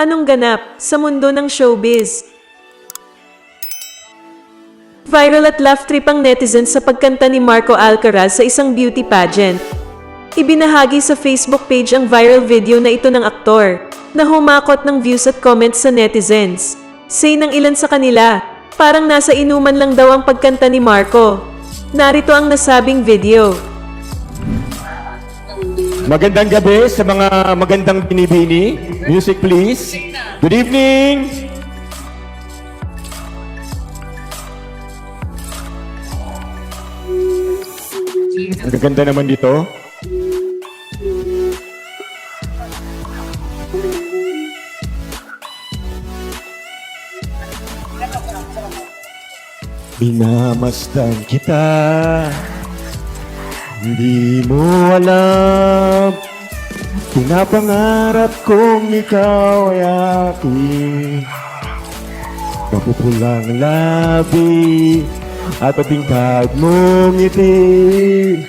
Anong ganap sa mundo ng showbiz? Viral at laugh trip ang netizens sa pagkanta ni Marco Alcaraz sa isang beauty pageant. Ibinahagi sa Facebook page ang viral video na ito ng aktor, na humakot ng views at comments sa netizens. Say ng ilan sa kanila, parang nasa inuman lang daw ang pagkanta ni Marco. Narito ang nasabing video. Magandang gabi sa mga magandang binibini. Music please. Good evening. Ang ganda naman dito. Minamasdan kita Hindi mo alam Pinapangarap kong ikaw ay aking Mapupulang labi At patingkad mong ngiti.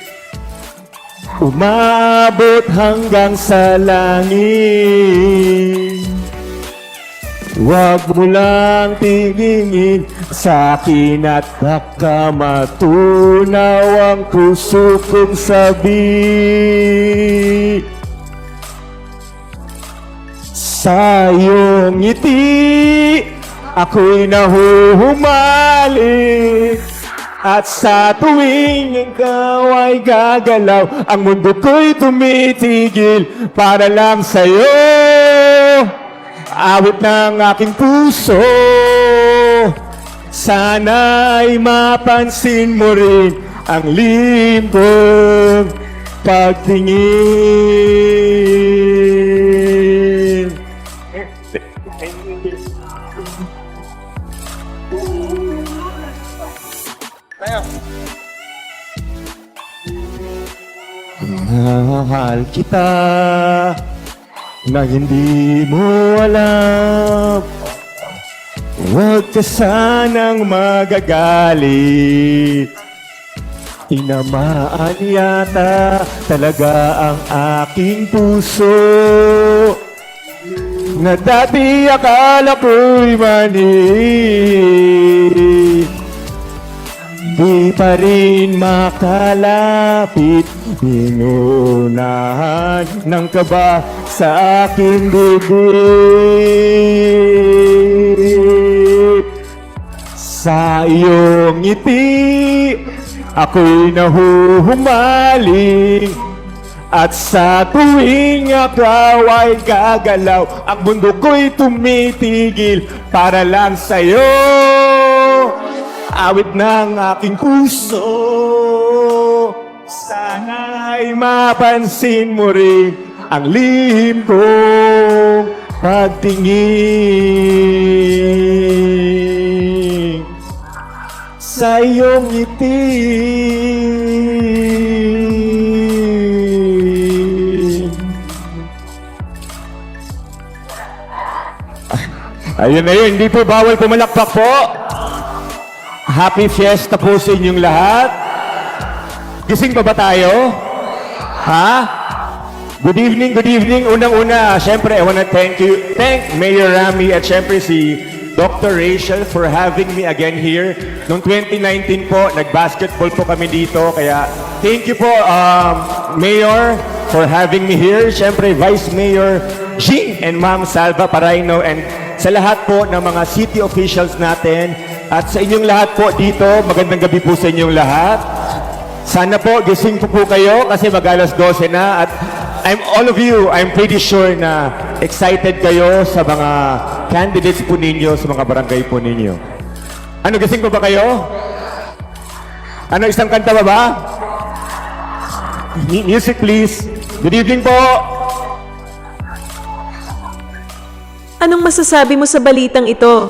Umabot hanggang sa langit Huwag mo lang tingin sa akin at baka matunaw ang puso kong sabi. Sa iyong ngiti, ako'y nahuhumalik. At sa tuwing ikaw ay gagalaw, ang mundo ko'y tumitigil para lang sa'yo. Awit ng aking puso. Sana'y mapansin mo rin Ang limbong pagtingin. Mahal kita na hindi mo alam Huwag ka sanang magagalit. Tinamaan yata talaga ang aking puso. Na dati akala ko'y mani Di pa rin makalapit Inunahan ng kaba sa aking bibig. Sa iyong ngiti Ako'y nahuhumaling At sa tuwing ikaw ay gagalaw Ang mundo ko'y tumitigil para lang sa'yo Awit ng aking puso. Sana'y mapansin mo rin Ang lihim kong pagtingin Sa iyong ngiti. Ayun na yun, hindi po bawal pumalakpak po. Happy Fiesta po sa inyong lahat. Gising pa ba tayo? Ha? Good evening, good evening. Unang-una, syempre, I wanna thank you, thank Mayor Rami at syempre si Dr. Rachel for having me again here. Noong 2019 po, nag-basketball po kami dito. Kaya, thank you po, um, Mayor, for having me here. Syempre, Vice Mayor Jing and Ma'am Salva Paraino and sa lahat po ng mga city officials natin at sa inyong lahat po dito, magandang gabi po sa inyong lahat. Sana po gising po po kayo kasi mag-alas 12 na at I'm all of you, I'm pretty sure na excited kayo sa mga candidates po ninyo, sa mga barangay po ninyo. Ano, gising po ba kayo? Ano, isang kanta ba ba? M- Music please. Good evening po. Anong masasabi mo sa balitang ito?